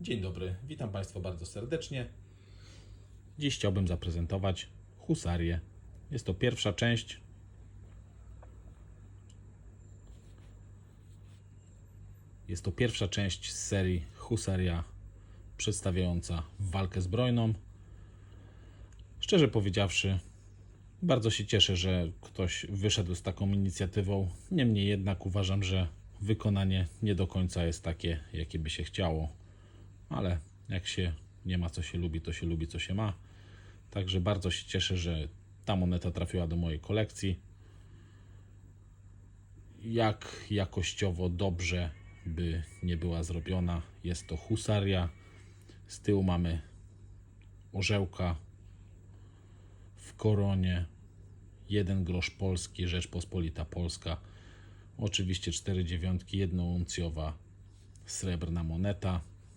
Dzień dobry, witam Państwa bardzo serdecznie. Dziś chciałbym zaprezentować husarię. Jest to pierwsza część. Jest to pierwsza część z serii Husaria przedstawiająca walkę zbrojną. Szczerze powiedziawszy, bardzo się cieszę, że ktoś wyszedł z taką inicjatywą. Niemniej jednak uważam, że wykonanie nie do końca jest takie, jakie by się chciało. Ale jak się nie ma co się lubi, to się lubi co się ma. Także bardzo się cieszę, że ta moneta trafiła do mojej kolekcji. Jak jakościowo dobrze by nie była zrobiona, jest to husaria. Z tyłu mamy orzełka w koronie, jeden grosz polski, Rzeczpospolita Polska, oczywiście cztery dziewiątki, jednouncjowa srebrna moneta.